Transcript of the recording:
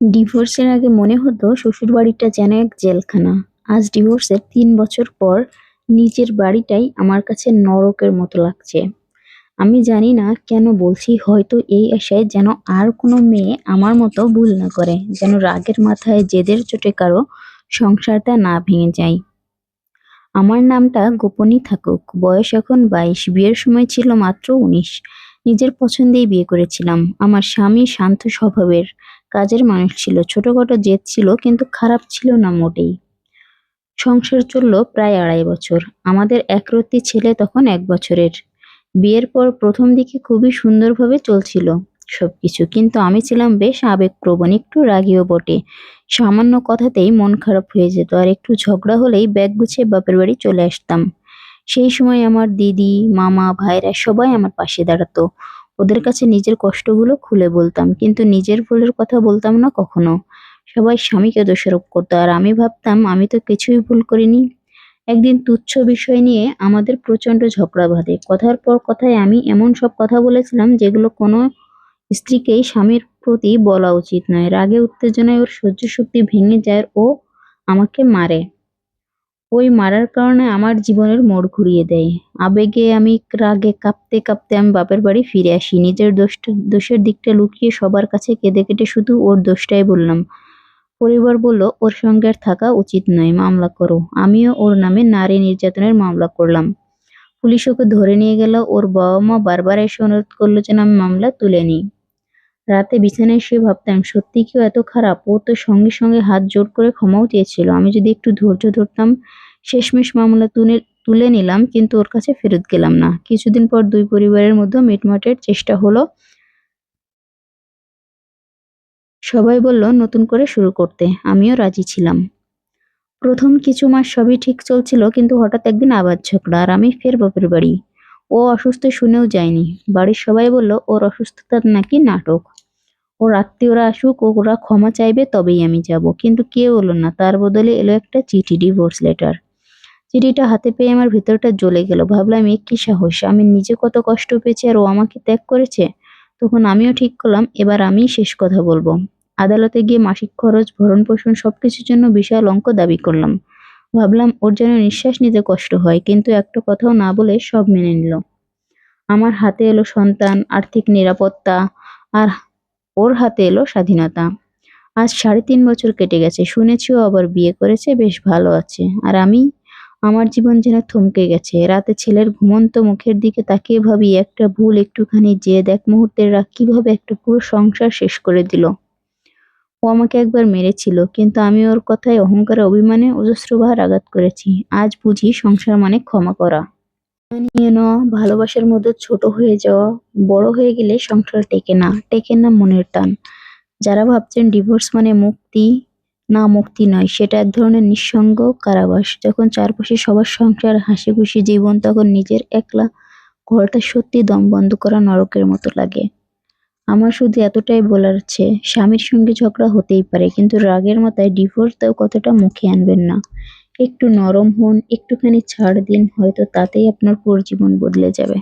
ডিভোর্সের আগে মনে হতো শ্বশুরবাড়িটা যেন এক জেলখানা। আজ ডিভোর্সের তিন বছর পর নিজের বাড়িটাই আমার কাছে নরকের মতো লাগছে। আমি জানি না কেন বলছি হয়তো এই আশায় যেন আর কোনো মেয়ে আমার মতো ভুল না করে, যেন রাগের মাথায় জেদের চোটে কারও সংসারটা না ভেঙে যায়। আমার নামটা গোপনই থাকুক, বয়স এখন বাইশ, বিয়ের সময় ছিল মাত্র উনিশ। নিজের পছন্দেই বিয়ে করেছিলাম। আমার স্বামী শান্ত স্বভাবের, কাজের মানুষ ছিল, ছোটখাটো জেদ ছিল কিন্তু খারাপ ছিল না মোটেই। সংসার চলল প্রায় আড়াই বছর। আমাদের একরত্তি ছেলে তখন এক বছরের। বিয়ের পর প্রথম দিকে খুবই সুন্দরভাবে চলছিল সবকিছু কিন্তু আমি ছিলাম বেশ আবেগপ্রবণ একটু রাগীও বটে সামান্য কথাতেই মন খারাপ হয়ে যেত আর একটু ঝগড়া হলেই ব্যাগ গুছিয়ে বাপের বাড়ি চলে আসতাম সেই সময় আমার দিদি মামা ভাইরা সবাই আমার পাশে দাঁড়াতো ওদের কাছে নিজের কষ্টগুলো খুলে বলতাম, কিন্তু নিজের ভুলের কথা বলতাম না কখনো। সবাই স্বামীকে দোষারোপ করতো, আর আমি ভাবতাম, আমি তো কিছুই ভুল করিনি। একদিন তুচ্ছ বিষয় নিয়ে আমাদের প্রচণ্ড ঝগড়া বাঁধে। কথার পর কথায় আমি এমন সব কথা বলেছিলাম যেগুলো কোনো স্ত্রীকেই স্বামীর প্রতি বলা উচিত নয়। রাগে উত্তেজনায় ওর সহ্য শক্তি ভেঙে যায় ও আমাকে মারে। ওই মারার কারণে আমার জীবনের মোড় ঘুরিয়ে দেয়। আবেগে আমি রাগে কাঁপতে কাঁপতে আমি বাপের বাড়ি ফিরে আসি। নিজের দোষটা, দোষের দিকটা লুকিয়ে সবার কাছে কেঁদে কেটে শুধু ওর দোষটাই বললাম। পরিবার বলল, ওর সঙ্গে আর থাকা উচিত নয়, মামলা করো। আমিও ওর নামে নারী নির্যাতনের মামলা করলাম। পুলিশ ওকে ধরে নিয়ে গেল। ওর বাবা মা বারবার এসে অনুরোধ করল যেন আমি মামলা তুলে নিই। রাতে বিছানায় শুয়ে ভাবতাম, সত্যি কেউ এত খারাপ? ও তো সঙ্গে সঙ্গে হাত জোর করে ক্ষমাও চেয়েছিল। আমি যদি একটু ধৈর্য ধরতাম, শেষমেশ মামলা তুলে তুলে নিলাম, কিন্তু ওর কাছে ফেরত গেলাম না। কিছুদিন পর দুই পরিবারের মধ্যে মিটমাটের চেষ্টা হলো। সবাই বলল, নতুন করে শুরু করতে। আমিও রাজি ছিলাম। প্রথম কিছু মাস সবই ঠিক চলছিল, কিন্তু হঠাৎ একদিন আবার ঝগড়া আর আমি ফের বাপের বাড়ি। ও অসুস্থ শুনেও যায়নি। বাড়ির সবাই বলল, ওর অসুস্থতার নাকি নাটক? ওর আত্মীয়রা আসুক, ওরা ক্ষমা চাইবে, তবেই আমি যাব। কিন্তু কেউ এলো না। তার বদলে এলো একটা চিঠি ডিভোর্স লেটার চিঠিটা হাতে পেয়ে আমার ভিতরটা জ্বলে গেল। ভাবলাম, এ কি সাহস? আমি নিজে কত কষ্ট পেয়েছি আর ও আমাকে ত্যাগ করেছে? তখন আমিও ঠিক করলাম, এবার আমিই শেষ কথা বলব। আদালতে গিয়ে মাসিক খরচ, ভরণ পোষণ সবকিছুর জন্য বিশাল অঙ্ক দাবি করলাম। ভাবলাম, ওর যেন নিঃশ্বাস নিতে কষ্ট হয়। কিন্তু একটা কথাও না বলে সব মেনে নিল। আমার হাতে এলো সন্তান, আর্থিক নিরাপত্তা, আর ওর হাতে এলো স্বাধীনতা। আজ সাড়ে তিন বছর কেটে গেছে, শুনেছিও আবার বিয়ে করেছে, বেশ ভালো আছে। আর আমি, আমার জীবন যেন থমকে গেছে। রাতে ছেলের ঘুমন্ত মুখের দিকে তাকিয়ে ভাবি, একটা ভুল একটুখানি যে দেখ মুহূর্তের রাগ কীভাবে একটা পুরো সংসার শেষ করে দিল। ও আমাকে একবার মেরেছিল, কিন্তু আমি ওর কথায় অহংকারে, অভিমানে অজস্রবার আঘাত করেছি। আজ বুঝি সংসার মানে ক্ষমা করা। নিয়ে নেওয়া ভালোবাসার মধ্যে ছোট হয়ে যাওয়া বড় হয়ে গেলে সংসার টেকে না। টেকে না মনের টান। যারা ভাবছেন ডিভোর্স মানে মুক্তি, না মুক্তি নয়, সেটা এক ধরনের নিঃসঙ্গ কারাবাস। যখন চারপাশে সবার সংসার হাসি খুশি জীবন, তখন নিজের একলা ঘরটা সত্যি দম বন্ধ করা নরকের মতো লাগে। আমার শুধু এতটাই বলার আছে, স্বামীর সঙ্গে ঝগড়া হতেই পারে, কিন্তু রাগের মাথায় ডিভোর্স তাও কতটা মুখে আনবেন না। একটু নরম হন একটুখানি ছাড় দিন হয়তো তাতেই আপনার পুরো জীবন বদলে যাবে।